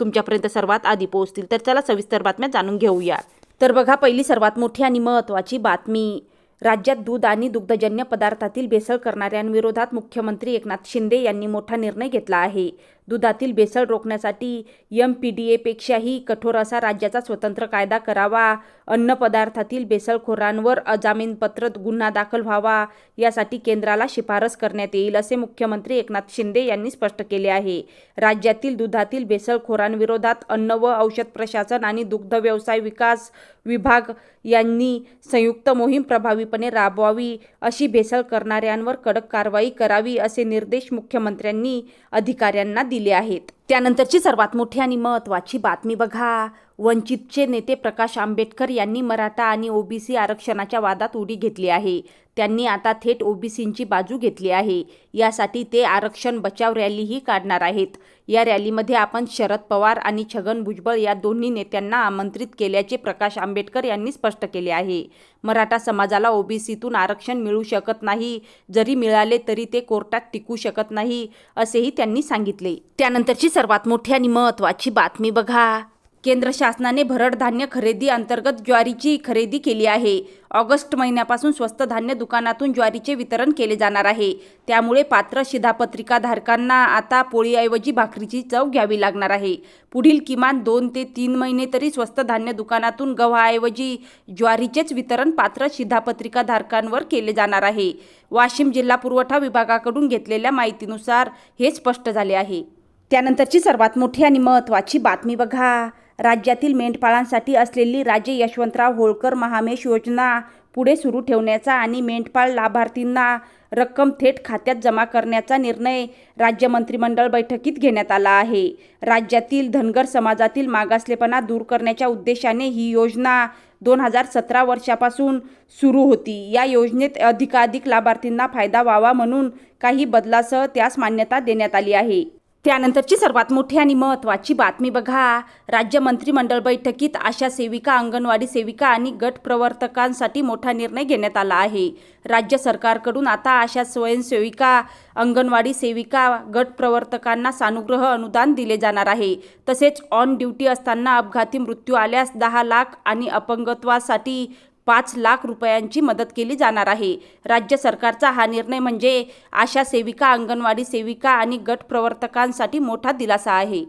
तुमच्यापर्यंत सर्वात आधी पोहोचतील. तर चला सविस्तर बातम्या जाणून घेऊया. तर बघा पहिली सर्वात मोठी आणि महत्त्वाची बातमी. राज्यात दूध आणि दुग्धजन्य पदार्थातील भेसळ करणाऱ्यांविरोधात मुख्यमंत्री एकनाथ शिंदे यांनी मोठा निर्णय घेतला आहे. दुधातील भेसळ रोखण्यासाठी एम पी डी एपेक्षाही कठोर असा राज्याचा स्वतंत्र कायदा करावा. अन्न पदार्थातील भेसळखोरांवर अजामीनपत्र गुन्हा दाखल व्हावा यासाठी केंद्राला शिफारस करण्यात येईल असे मुख्यमंत्री एकनाथ शिंदे यांनी स्पष्ट केले आहे. राज्यातील दुधातील भेसळखोरांविरोधात अन्न व औषध प्रशासन आणि दुग्ध व्यवसाय विकास विभाग यांनी संयुक्त मोहीम प्रभावीपणे राबवावी अशी भेसळ करणाऱ्यांवर कडक कारवाई करावी असे निर्देश मुख्यमंत्र्यांनी अधिकाऱ्यांना दिले. आहेत. त्यानंतरची सर्वात मोठी आणि महत्त्वाची बातमी बघा. वंचितचे नेते प्रकाश आंबेडकर यांनी मराठा आणि ओबीसी आरक्षणाच्या वादात उडी घेतली आहे. त्यांनी आता थेट ओबीसींची बाजू घेतली आहे. यासाठी ते आरक्षण बचाव रॅलीही काढणार आहेत. या रॅलीमध्ये आपण शरद पवार आणि छगन भुजबळ या दोन्ही नेत्यांना आमंत्रित केल्याचे प्रकाश आंबेडकर यांनी स्पष्ट केले आहे. मराठा समाजाला ओबीसीतून आरक्षण मिळू शकत नाही. जरी मिळाले तरी ते कोर्टात टिकू शकत नाही असेही त्यांनी सांगितले. त्यानंतरची सर्वात मोठी आणि महत्त्वाची बातमी बघा. केंद्र शासनाने भरड धान्य खरेदी अंतर्गत ज्वारीची खरेदी केली आहे. ऑगस्ट महिन्यापासून स्वस्त धान्य दुकानातून ज्वारीचे वितरण केले जाणार आहे. त्यामुळे पात्र शिधापत्रिका धारकांना आता पोळीऐवजी भाकरीची चव घ्यावी लागणार आहे. पुढील किमान दोन ते तीन महिने तरी स्वस्त धान्य दुकानातून गव्हाऐवजी ज्वारीचेच वितरण पात्र शिधापत्रिका धारकांवर केले जाणार आहे. वाशिम जिल्हा पुरवठा विभागाकडून घेतलेल्या माहितीनुसार हे स्पष्ट झाले आहे. त्यानंतरची सर्वात मोठी आणि महत्त्वाची बातमी बघा. राज्यातील मेंढपाळांसाठी असलेली राजे यशवंतराव होळकर महामेश योजना पुढे सुरू ठेवण्याचा आणि मेंढपाळ लाभार्थींना रक्कम थेट खात्यात जमा करण्याचा निर्णय राज्य मंत्रिमंडळ बैठकीत घेण्यात आला आहे. राज्यातील धनगर समाजातील मागासलेपणा दूर करण्याच्या उद्देशाने ही योजना दोन हजार सतरा वर्षापासून सुरू होती. या योजनेत अधिकाधिक लाभार्थींना फायदा व्हावा म्हणून काही बदलासह त्यास मान्यता देण्यात आली आहे. त्यानंतरची सर्वात मोठी आणि महत्त्वाची बातमी बघा. राज्य मंत्रिमंडळ बैठकीत आशा सेविका अंगणवाडी सेविका आणि गट प्रवर्तकांसाठी मोठा निर्णय घेण्यात आला आहे. राज्य सरकारकडून आता आशा स्वयंसेविका अंगणवाडी सेविका गट प्रवर्तकांना सानुग्रह अनुदान दिले जाणार आहे. तसेच ऑन ड्युटी असताना अपघाती मृत्यू आल्यास दहा लाख आणि अपंगत्वासाठी पाच लाख रुपयांची मदत केली जाणार आहे. राज्य सरकारचा हा निर्णय म्हणजे आशा सेविका अंगणवाडी सेविका आणि गट प्रवर्तकांसाठी मोठा दिलासा आहे.